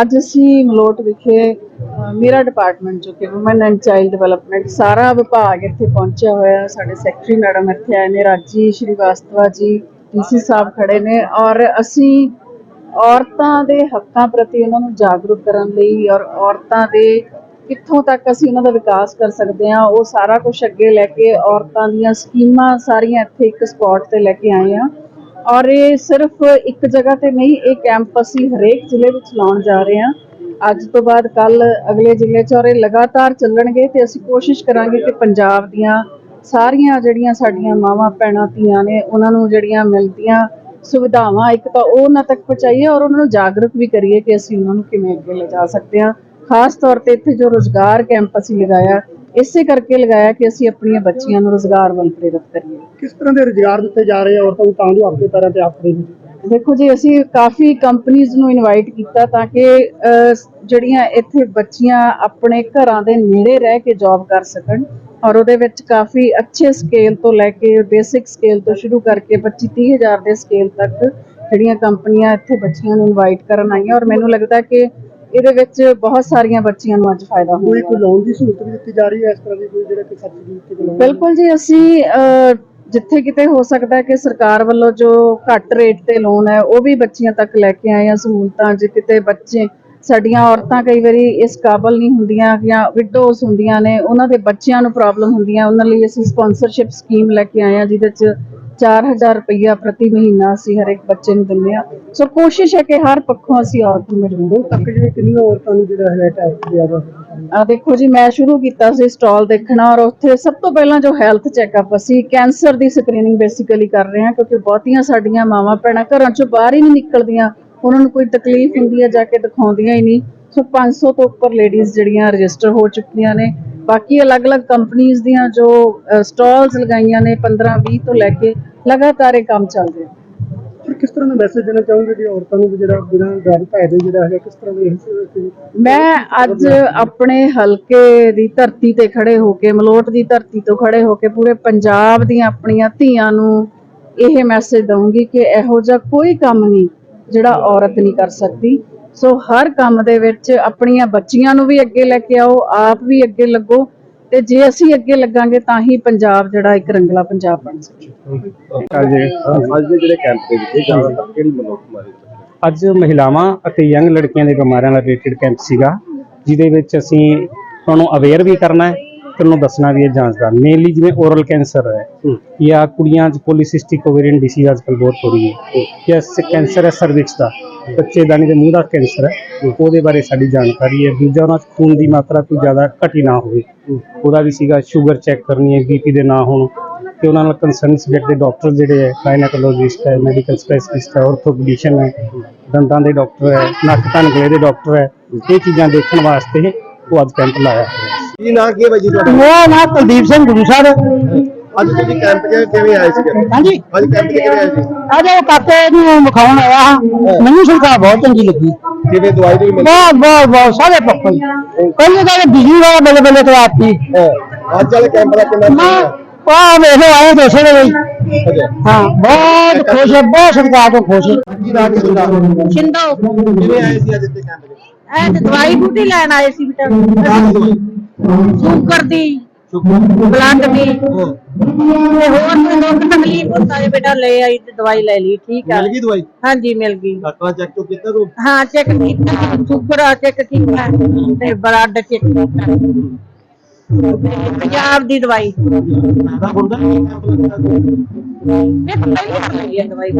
ਅੱਜ ਅਸੀਂ ਮਲੋਟ ਵਿਖੇ ਮੇਰਾ ਡਿਪਾਰਟਮੈਂਟ ਜੋ ਕਿ ਔਮਨ ਐਂਡ ਚਾਈਲਡ ਡਿਵੈਲਪਮੈਂਟ ਸਾਰਾ ਵਿਭਾਗ ਇੱਥੇ ਪਹੁੰਚਿਆ ਹੋਇਆ। ਸਾਡੇ ਸੈਕਟਰੀ ਮੈਡਮ ਇੱਥੇ ਆਏ ਨੇ, ਰਾਜੀ ਸ਼੍ਰੀ ਵਾਸਤਵਾ ਜੀ ਡੀਸੀ ਸਾਹਿਬ ਖੜੇ ਨੇ ਔਰ ਅਸੀਂ ਔਰਤਾਂ ਦੇ ਹੱਕਾਂ ਪ੍ਰਤੀ ਉਹਨਾਂ ਨੂੰ ਜਾਗਰੂਕ ਕਰਨ ਲਈ ਔਰ ਔਰਤਾਂ ਦੇ ਕਿੱਥੋਂ ਤੱਕ ਅਸੀਂ ਉਹਨਾਂ ਦਾ ਵਿਕਾਸ ਕਰ ਸਕਦੇ ਹਾਂ, ਉਹ ਸਾਰਾ ਕੁਝ ਅੱਗੇ ਲੈ ਕੇ ਔਰਤਾਂ ਦੀਆਂ ਸਕੀਮਾਂ ਸਾਰੀਆਂ ਇੱਥੇ ਇੱਕ ਸਪੌਟ ਤੇ ਲੈ ਕੇ ਆਏ ਹਾਂ। ਔਰ ਇਹ ਸਿਰਫ ਇੱਕ ਜਗ੍ਹਾ ਤੇ ਨਹੀਂ, ਇਹ ਕੈਂਪ ਅਸੀਂ ਹਰੇਕ ਜ਼ਿਲ੍ਹੇ ਵਿੱਚ ਲਾਉਣ ਜਾ ਰਹੇ ਹਾਂ। ਅੱਜ ਤੋਂ ਬਾਅਦ ਕੱਲ ਅਗਲੇ ਜ਼ਿਲ੍ਹੇ 'ਚ ਔਰ ਇਹ ਲਗਾਤਾਰ ਚੱਲਣਗੇ ਤੇ ਅਸੀਂ ਕੋਸ਼ਿਸ਼ ਕਰਾਂਗੇ ਕਿ ਪੰਜਾਬ ਦੀਆਂ ਸਾਰੀਆਂ ਜਿਹੜੀਆਂ ਸਾਡੀਆਂ ਮਾਵਾਂ, ਭੈਣਾਂ, ਧੀਆਂ ਨੇ ਉਹਨਾਂ ਨੂੰ ਜਿਹੜੀਆਂ ਮਿਲਦੀਆਂ ਸੁਵਿਧਾਵਾਂ, ਇੱਕ ਤਾਂ ਉਹਨਾਂ ਤੱਕ ਪਹੁੰਚਾਈਏ ਔਰ ਉਹਨਾਂ ਨੂੰ ਜਾਗਰੂਕ ਵੀ ਕਰੀਏ ਕਿ ਅਸੀਂ ਉਹਨਾਂ ਨੂੰ ਕਿਵੇਂ ਅੱਗੇ ਲਿਜਾ ਸਕਦੇ ਹਾਂ। ਖਾਸ ਤੌਰ ਤੇ ਇੱਥੇ ਜੋ ਰੋਜ਼ਗਾਰ ਕੈਂਪ ਅਸੀਂ ਲਗਾਇਆ, ਇਸੇ ਕਰਕੇ ਲਗਾਇਆ ਕਿ ਅਸੀਂ ਆਪਣੀਆਂ ਬੱਚੀਆਂ ਨੂੰ ਰੋਜ਼ਗਾਰ ਵੱਲ ਪ੍ਰੇਰਿਤ ਕਰੀਏ। ਕਿਸ ਤਰ੍ਹਾਂ ਦੇ ਰੁਜ਼ਗਾਰ ਦਿੱਤੇ ਜਾ ਰਹੇ ਆ ਔਰਤਾਂ ਨੂੰ ਤਾਂ ਜੋ ਆਪਣੇ ਪੈਰਾਂ ਤੇ ਆਪ ਖੜੇ ਦੇਖੋ ਜੀ ਅਸੀਂ ਕਾਫੀ ਕੰਪਨੀਆਂ ਨੂੰ ਇਨਵਾਈਟ ਕੀਤਾ ਤਾਂ ਕਿ ਜਿਹੜੀਆਂ ਇੱਥੇ ਬੱਚੀਆਂ ਆਪਣੇ ਘਰਾਂ ਦੇ ਨੇੜੇ ਰਹਿ ਕੇ ਜੌਬ ਕਰ ਸਕਣ ਔਰ ਉਹਦੇ ਵਿੱਚ ਕਾਫੀ ਅੱਛੇ ਸਕੇਲ ਤੋਂ ਲੈ ਕੇ ਬੇਸਿਕ ਸਕੇਲ ਤੋਂ ਸ਼ੁਰੂ ਕਰਕੇ 25 30 ਹਜ਼ਾਰ ਦੇ ਸਕੇਲ ਤੱਕ ਜਿਹੜੀਆਂ ਕੰਪਨੀਆਂ ਇੱਥੇ ਬੱਚੀਆਂ ਨੂੰ ਇਨਵਾਈਟ ਕਰਨ ਆਈਆਂ ਔਰ ਮੈਨੂੰ ਲੱਗਦਾ ਕਿ ਇਹਦੇ ਵਿੱਚ ਬਹੁਤ ਸਾਰੀਆਂ ਬੱਚੀਆਂ ਨੂੰ ਅੱਜ ਫਾਇਦਾ ਹੋਵੇਗਾ ਕੋਈ ਲੋਨ ਦੀ ਸਹੂਲਤ ਵੀ ਦਿੱਤੀ ਜਾ ਰਹੀ ਹੈ ਇਸ ਤਰ੍ਹਾਂ ਦੀ ਕੋਈ ਜਿਹੜਾ ਕਿ ਸਬਸਿਡੀ ਦਿੱਤੀ ਬਿਲਕੁਲ ਜੀ ਅਸੀਂ ਜਿੱਥੇ ਕਿਤੇ ਹੋ ਸਕਦਾ ਕਿ ਸਰਕਾਰ ਵੱਲੋਂ ਜੋ ਘੱਟ ਰੇਟ ਤੇ ਲੋਨ ਹੈ, ਉਹ ਵੀ ਬੱਚੀਆਂ ਤੱਕ ਲੈ ਕੇ ਆਏ ਆ ਸਹੂਲਤਾਂ, ਜੇ ਕਿਤੇ ਬੱਚੇ, ਸਾਡੀਆਂ ਔਰਤਾਂ ਕਈ ਵਾਰੀ ਇਸ ਕਾਬਲ ਨਹੀਂ ਹੁੰਦੀਆਂ ਜਾਂ ਵਿਡੋਜ਼ ਹੁੰਦੀਆਂ ਨੇ, ਉਹਨਾਂ ਦੇ ਬੱਚਿਆਂ ਨੂੰ ਪ੍ਰੋਬਲਮ ਹੁੰਦੀਆਂ, ਉਹਨਾਂ ਲਈ ਅਸੀਂ ਸਪਾਂਸਰਸ਼ਿਪ ਸਕੀਮ ਲੈ ਕੇ ਆਏ ਆ ਜਿਹਦੇ 'ਚ 4000 ਰੁਪਈਆ ਪ੍ਰਤੀ ਮਹੀਨਾ ਅਸੀਂ ਹਰ ਇੱਕ ਬੱਚੇ ਨੂੰ ਦਿੰਦੇ ਆ ਸੋ ਕੋਸ਼ਿਸ਼ ਹੈ ਕਿ ਹਰ ਪੱਖੋਂ ਅਸੀਂ ਔਰਤ ਨੂੰ ਹੁਣ ਤੱਕ ਜਿਹੜੇ ਕਿੰਨੀਆਂ ਔਰਤਾਂ ਨੂੰ ਜਿਹੜਾ ਹੈ ਟੈਕਸ ਦਿਆ ਆ ਦੇਖੋ ਜੀ ਮੈਂ ਸ਼ੁਰੂ ਕੀਤਾ ਸੀ ਸਟਾਲ ਦੇਖਣਾ ਔਰ ਉੱਥੇ ਸਭ ਤੋਂ ਪਹਿਲਾਂ ਜੋ ਹੈਲਥ ਚੈੱਕਅਪ ਅਸੀਂ ਕੈਂਸਰ ਦੀ ਸਕਰੀਨਿੰਗ ਬੇਸਿਕਲੀ ਕਰ ਰਹੇ ਹਾਂ ਕਿਉਂਕਿ ਬਹੁਤੀਆਂ ਸਾਡੀਆਂ ਮਾਵਾਂ ਭੈਣਾਂ ਘਰਾਂ ਚੋਂ ਬਾਹਰ ਹੀ ਨਹੀਂ ਨਿਕਲਦੀਆਂ। ਉਹਨਾਂ ਨੂੰ ਕੋਈ ਤਕਲੀਫ ਹੁੰਦੀ ਹੈ ਜਾ ਕੇ ਦਿਖਾਉਂਦੀਆਂ ਹੀ ਨਹੀਂ। ਸੋ 500 ਤੋਂ ਉੱਪਰ ਲੇਡੀਜ਼ ਜਿਹੜੀਆਂ ਰਜਿਸਟਰ ਹੋ ਚੁੱਕੀਆਂ ਨੇ। ਬਾਕੀ ਅਲੱਗ-ਅਲੱਗ ਕੰਪਨੀਆਂ ਦੀਆਂ ਜੋ ਸਟਾਲਸ ਲਗਾਈਆਂ ਨੇ 15-20 ਤੋਂ ਲੈ ਕੇ ਲਗਾਤਾਰ ਇਹ ਕੰਮ ਚੱਲ ਰਿਹਾ। ਕਿਸ ਤਰ੍ਹਾਂ ਦਾ ਮੈਸੇਜ ਦੇਣਾ ਚਾਹੋਗੇ ਕਿ ਔਰਤਾਂ ਨੂੰ ਜਿਹੜਾ ਬਿਨਾਂ ਡਰ ਭੈ ਦੇ ਜਿਹੜਾ ਹੈ ਕਿਸ ਤਰ੍ਹਾਂ ਦੇ ਮੈਂ ਅੱਜ ਆਪਣੇ ਹਲਕੇ ਦੀ ਧਰਤੀ ਤੇ ਖੜੇ ਹੋ ਕੇ ਮਲੋਟ ਦੀ ਧਰਤੀ ਤੋਂ ਖੜੇ ਹੋ ਕੇ ਪੂਰੇ ਪੰਜਾਬ ਦੀਆਂ ਆਪਣੀਆਂ ਧੀਆਂ ਨੂੰ ਇਹ ਮੈਸੇਜ ਦਊਂਗੀ ਕਿ ਇਹੋ ਜਿਹਾ ਕੋਈ ਕੰਮ ਨਹੀਂ ਜਿਹੜਾ ਔਰਤ ਨਹੀਂ ਕਰ ਸਕਦੀ। ਸੋ ਹਰ ਕੰਮ ਦੇ ਵਿੱਚ ਆਪਣੀਆਂ ਬੱਚੀਆਂ ਨੂੰ ਵੀ ਅੱਗੇ ਲੈ ਕੇ ਆਓ ਆਪ ਵੀ ਅੱਗੇ ਲੱਗੋ ਤੇ ਜੇ ਅਸੀਂ ਅੱਗੇ ਲੱਗਾਂਗੇ ਤਾਂ ਹੀ ਪੰਜਾਬ ਜਿਹੜਾ ਇੱਕ ਰੰਗਲਾ ਪੰਜਾਬ ਬਣ ਸਕਦਾ ਅੱਜ ਅੱਜ ਦੇ ਜਿਹੜੇ ਕੈਂਪ ਦੇ ਵਿੱਚ ਜ਼ਿਆਦਾਤਰ ਕਿਹੜੀ ਮਨੋਰਥ ਮਾਰੇ ਅੱਜ ਮਹਿਲਾਵਾਂ ਅਤੇ ਯੰਗ ਲੜਕੀਆਂ ਦੇ ਬਿਮਾਰੀਆਂ ਨਾਲ ਰਿਲੇਟਡ ਕੈਂਪ ਸੀਗਾ ਜਿਹਦੇ ਵਿੱਚ ਅਸੀਂ ਤੁਹਾਨੂੰ ਅਵੇਅਰ ਵੀ ਕਰਨਾ ਹੈ ਤੇ ਉਹਨੂੰ ਦੱਸਣਾ ਵੀ ਹੈ ਜਾਂਚ ਦਾ। ਮੇਨਲੀ ਜਿਵੇਂ ਓਰਲ ਕੈਂਸਰ ਹੈ ਜਾਂ ਕੁੜੀਆਂ 'ਚ ਪੋਲੀਸਿਸਟਿਕ ਓਵੇਰੀਅਨ ਡਿਸੀਜ਼ ਅੱਜਕੱਲ ਬਹੁਤ ਹੋ ਰਹੀ ਹੈ। ਜਾਂ ਕੈਂਸਰ ਹੈ ਸਰਵਿਕਸ ਦਾ। ਬੱਚੇਦਾਨੀ ਦੇ ਮੂੰਹ ਦਾ ਕੈਂਸਰ ਹੈ। ਉਹਦੇ ਬਾਰੇ ਸਾਡੀ ਜਾਣਕਾਰੀ ਹੈ। ਦੂਜਾ ਉਹਨਾਂ 'ਚ ਖੂਨ ਦੀ ਮਾਤਰਾ ਕੋਈ ਜ਼ਿਆਦਾ ਘਟੀ ਨਾ ਹੋਵੇ। ਉਹਦਾ ਵੀ ਸੀਗਾ ਸ਼ੂਗਰ ਚੈੱਕ ਕਰਨੀ ਹੈ ਬੀਪੀ ਦੇ ਨਾ ਹੋਣ। ਤੇ ਉਹਨਾਂ ਨਾਲ ਕੰਸਰਨ ਸਬਜੈਕਟ ਦੇ ਡਾਕਟਰ ਜਿਹੜੇ ਹੈ ਗਾਇਨੋਕੋਲੋਜਿਸਟ ਹੈ ਮੈਡੀਕਲ ਸਪੈਸ਼ਲਿਸਟ ਹੈ ਆਰਥੋਪੈਡਿਸ਼ਨ ਹੈ ਦੰਦਾਂ ਦੇ ਡਾਕਟਰ ਹੈ ਨੱਕ ਕੰਨ ਗਲੇ ਦੇ ਡਾਕਟਰ ਹੈ। ਇਹ ਚੀਜ਼ਾਂ ਦੇਖਣ ਵਾਸਤੇ ਉਹ ਅੱਜ ਕੈਂਪ ਲਾਇਆ ਹੈ। ਕੀ ਨਾਂ ਕੀ ਹੈ ਬਾਈ ਜੀ ਤੁਹਾਡਾ? ਮੇਰਾ ਨਾਮ ਕੁਲਦੀਪ ਸਿੰਘ ਗੁਰੂ ਸਾਹਿਬ। ਅੱਜ ਤੁਸੀਂ ਕੈਂਪ 'ਚ ਕਿਵੇਂ ਆਏ ਸੀ ਹਾਂਜੀ। ਅੱਜ ਕੈਂਪ 'ਚ ਕਿਵੇਂ ਆਏ ਸੀ? ਅੱਜ ਉਹ ਕਾਕੇ ਨੂੰ ਵਿਖਾਉਣ ਆਇਆ ਹਾਂ। ਮੈਨੂੰ ਸਰਕਾਰ ਬਹੁਤ ਚੰਗੀ ਲੱਗੀ। ਕਿਵੇਂ ਦਵਾਈ ਦੀ ਮਿਲ? ਬਹੁਤ ਬਹੁਤ ਬਹੁਤ ਸਾਰੇ ਪੱਖੋਂ ਹੀ। ਕੋਈ ਤਾਂ ਬਿਜਲੀ ਵਾਲਾ ਬੱਲੇ ਬੱਲੇ ਕਰਾਤੀ। ਅੱਜ ਵਾਲੇ ਕੈਂਪ ਦਾ ਕਿੰਨਾ ਮੈਂ ਆ ਵੇਖੋ ਆਏ ਦੇਸੇ ਦੇ ਲਈ ਅੱਛਾ। ਹਾਂ ਬਹੁਤ ਖੁਸ਼ ਹੈ ਬਹੁਤ ਸਰਕਾਰ ਤੋਂ ਖੁਸ਼ ਹੈ। ਕੀ ਨਾਂ ਕੀ ਤੁਹਾਡਾ? ਸ਼ਿੰਦੋ। ਕਿਵੇਂ ਆਏ ਸੀ ਅੱਜ ਇੱਥੇ ਕੈਂਪ 'ਚ? ਇਹ ਤੇ ਦਵਾਈ ਬੂਟੀ ਲੈਣ ਆਏ ਸੀ ਬੇਟਾ। ਸ਼ੂਗਰ ਦੀ ਬਲੱਡ ਦੀ। ਤੇ ਹੋਰ ਕੋਈ ਦੁੱਖ ਤਕਲੀਫ ਹੁੰਦਾ ਹੈ ਬੇਟਾ ਲੈ ਆਈ ਤੇ ਦਵਾਈ ਲੈ ਲਈ ਠੀਕ ਆ। ਮਿਲ ਗਈ ਦਵਾਈ? ਹਾਂਜੀ ਮਿਲ ਗਈ। ਡਾਕਟਰਾਂ ਚੈੱਕ ਤੋਂ ਕੀਤਾ ਤੂੰ ਹਾਂ ਚੈੱਕ ਕੀਤਾ ਸ਼ੂਗਰ ਚੈੱਕ ਕੀਤਾ ਤੇ ਬਲੱਡ ਚੈੱਕ ਕੀਤਾ। ਪੰਜਾਬ ਦੀ ਦਵਾਈ। ਫਾਇਦਾ ਹੁੰਦਾ ਕੀ ਕੈਂਪ ਲੱਗਦਾ ਇਹ ਤਾਂ ਪਹਿਲੀ ਵਾਰ ਲਈ ਹੈ ਦਵਾਈ।